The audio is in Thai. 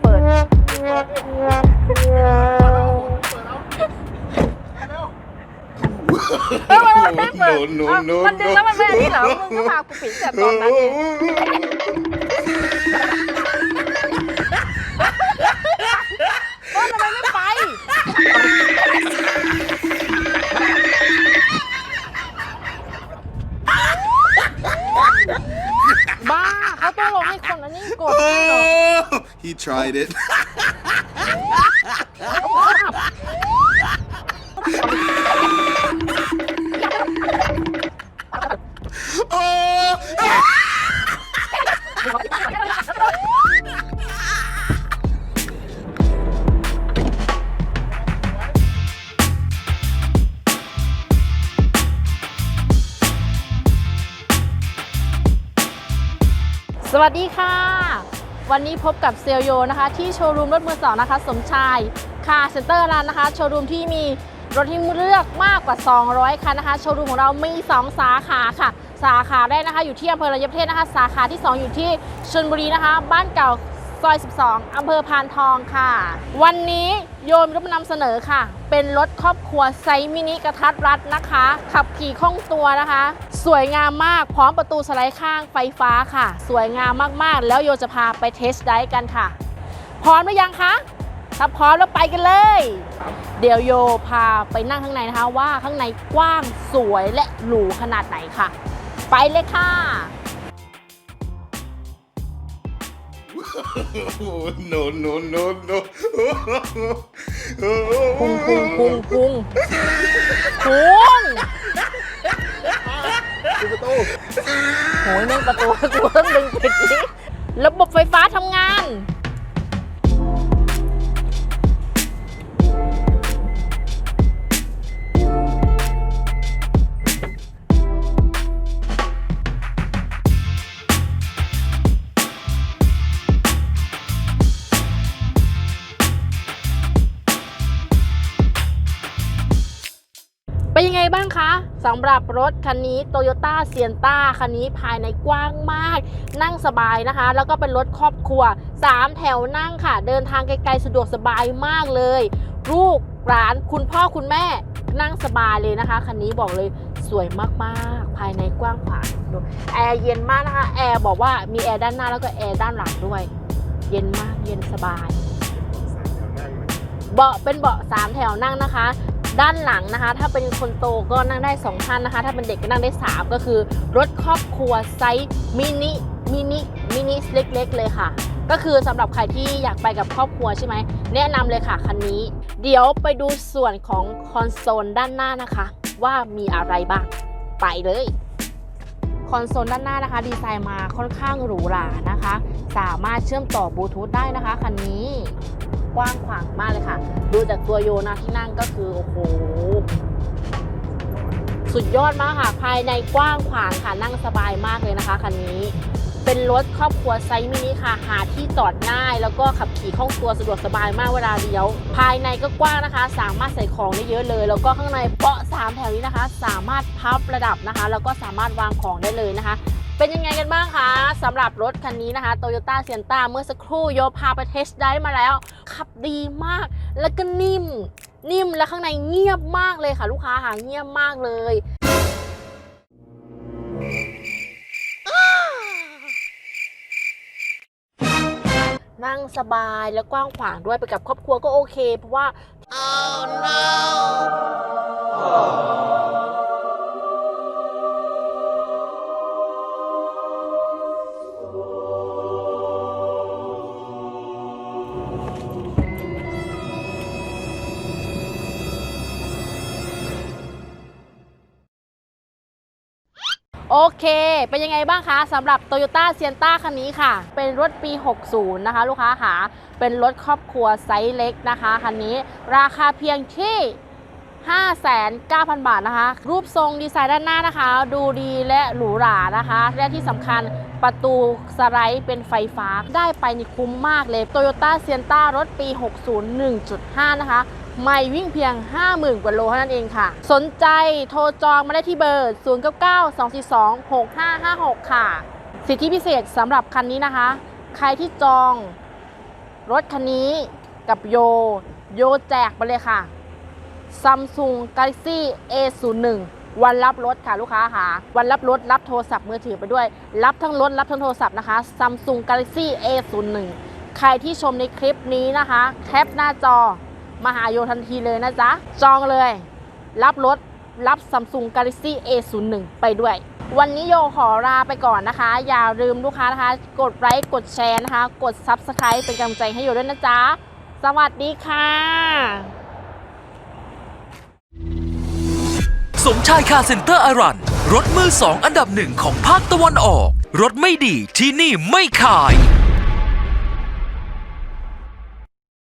ปิดระบบยังไม่ได้เปิดเปิดแล้วเปิดแล้วเร็วเออมันไม่ได้เปิด No, no, อะ no, มันดึงแล้วมันไม่อันนี้เหรอ มึงก็พากูปิดแต่ตอนนั้นไงก็ no! He tried it. oh, สวัสดีค่ะ วันนี้พบกับเซลโยนะคะที่โชว์รูมรถมือสองนะคะ สมชายคาเซ็นเตอร์ร้านนะคะ โชว์รูมที่มีรถที่เลือกมากกว่า 200 คันนะคะ โชว์รูมของเรามี 2 สาขาค่ะ สาขาแรกนะคะ อยู่ที่อำเภอระยะประเทศนะคะ สาขาที่ 2 อยู่ที่ชลบุรีนะคะ บ้านเก่า ซอย 12 อำเภอพานทองค่ะ วันนี้โยมรถมานำเสนอค่ะ เป็นรถครอบครัวไซมินิกระทัดรัดนะคะ ขับขี่คล่องตัวนะคะ สวยงามมากพร้อมประตูสไลด์ข้างไฟฟ้าค่ะ สวยงามมากๆ แล้วโยจะพาไปเทสไดร์กันค่ะ พร้อมหรือยังคะถ้าพร้อมแล้วไปกันเลย เดี๋ยวโยพาไปนั่งข้างในนะคะว่าข้างในกว้างสวยและหรูขนาดไหนค่ะ ไปเลยค่ะ no, no, no, no. พุงพุงพุงพุงพุงปิดประตูโหยมึงประตูกูต้องดึงปิดนี้ระบบไฟ สำหรับรถคันนี้ Toyota s i e n t a คันนี้ภายในกว้างมาก นั่งสบายนะคะ แล้วก็เป็นรถครอบครัว 3 แถวนั่งค่ะ เดินทางไกลๆสะดวกสบายมากเลย ลูกหลานคุณพ่อคุณแม่นั่งสบายเลยนะคะ คันนี้บอกเลยสวยมากๆ ภายในกว้างขวางดูแอร์เย็นมากนะคะ แอร์บอกว่ามีแอร์ด้านหน้าแล้วก็แอร์ด้านหลังด้วย เย็นมากเย็นสบาย เบาะเป็นเบาะสามแถวนั่งนะคะ ด้านหลังนะคะ ถ้าเป็นคนโตก็นั่งได้2ท่านนะคะ ถ้าเป็นเด็กก็นั่งได้ 3 ก็คือ รถครอบครัวไซส์มินิมินิมินิเล็ก ๆ เลยค่ะ ก็คือสำหรับใครที่อยากไปกับครอบครัวใช่ไหมแนะนำเลยค่ะคันนี้ เดี๋ยวไปดูส่วนของคอนโซลด้านหน้านะคะ ว่ามีอะไรบ้าง ไปเลย คอนโซลด้านหน้านะคะ ดีไซน์มาค่อนข้างหรูหรานะคะ สามารถเชื่อมต่อบลูทูธได้นะคะคันนี้กว้างขวางมากเลยค่ะ ดูจากตัวโยนะที่นั่งก็คือ โอ้โห สุดยอดมากค่ะ ภายในกว้างขวางค่ะนั่งสบายมากเลยนะคะคันนี้ เป็นรถครอบครัวไซส์มินิค่ะ หาที่จอดง่าย แล้วก็ขับขี่คล่องตัวสะดวกสบายมากเวลาเลี้ยว ภายในก็กว้างนะคะ สามารถใส่ของได้เยอะเลย แล้วก็ข้างในเบาะสามแถวนี้นะคะ สามารถพับระดับนะคะ แล้วก็สามารถวางของได้เลยนะคะ เป็นยังไงกันบ้างคะสำหรับรถคันนี้นะคะ Toyota s i e n t a เมื่อสักครู่โยพาไปเทสได้มาแล้ว ขับดีมาก แล้วก็นิ่ม นิ่มและข้างในเงียบมากเลยค่ะ ลูกค้าหาเงียบมากเลย นั่งสบายและกว้างขวางด้วยไปกับครอบครัวก็โอเค เพราะว่า โอเค เป็นยังไงบ้างคะสำหรับ Toyota s i e n t a คันนี้ค่ะ เป็นรถปี 60 นะคะ ลูกค้าค่ะ เป็นรถครอบครัวไซส์เล็กนะคะ คันนี้ราคาเพียงที่ 59,000 บาทนะคะ รูปทรงดีไซน์ด้านหน้านะคะ ดูดีและหรูหรานะคะ และที่สำคัญประตูสไลด์เป็นไฟฟ้าได้ไปนี่คุ้มมากเลย Toyota s i e n t a รถปี 60 1.5 นะคะ ไม่วิ่งเพียง 50,000 กว่าโลเท่านั้นเองค่ะ สนใจโทรจองมาได้ที่เบอร์ 0 9 9 2 4 2 6 5 5 6 ค่ะ สิทธิพิเศษสำหรับคันนี้นะคะ ใครที่จองรถคันนี้กับโย โยแจกไปเลยค่ะ Samsung Galaxy A01 วันรับรถค่ะลูกค้าค่ะ วันรับรถรับโทรศัพท์มือถือไปด้วย รับทั้งรถรับทั้งโทรศัพท์นะคะ Samsung Galaxy A01 ใครที่ชมในคลิปนี้นะคะ แคปหน้าจอ มาหาโยทันทีเลยนะจ๊ะ จองเลย รับรถรับ Samsung Galaxy A01 ไปด้วย วันนี้โยขอลาไปก่อนนะคะ อย่าลืมลูกค้านะคะ กดไลค์กดแชร์นะคะ กด Subscribe เป็นกำลังใจให้โยด้วยนะจ๊ะ สวัสดีค่ะ สมชายคาเซ็นเตอร์อารัน รถมือสองอันดับหนึ่งของภาคตะวันออก รถไม่ดีที่นี่ไม่ขาย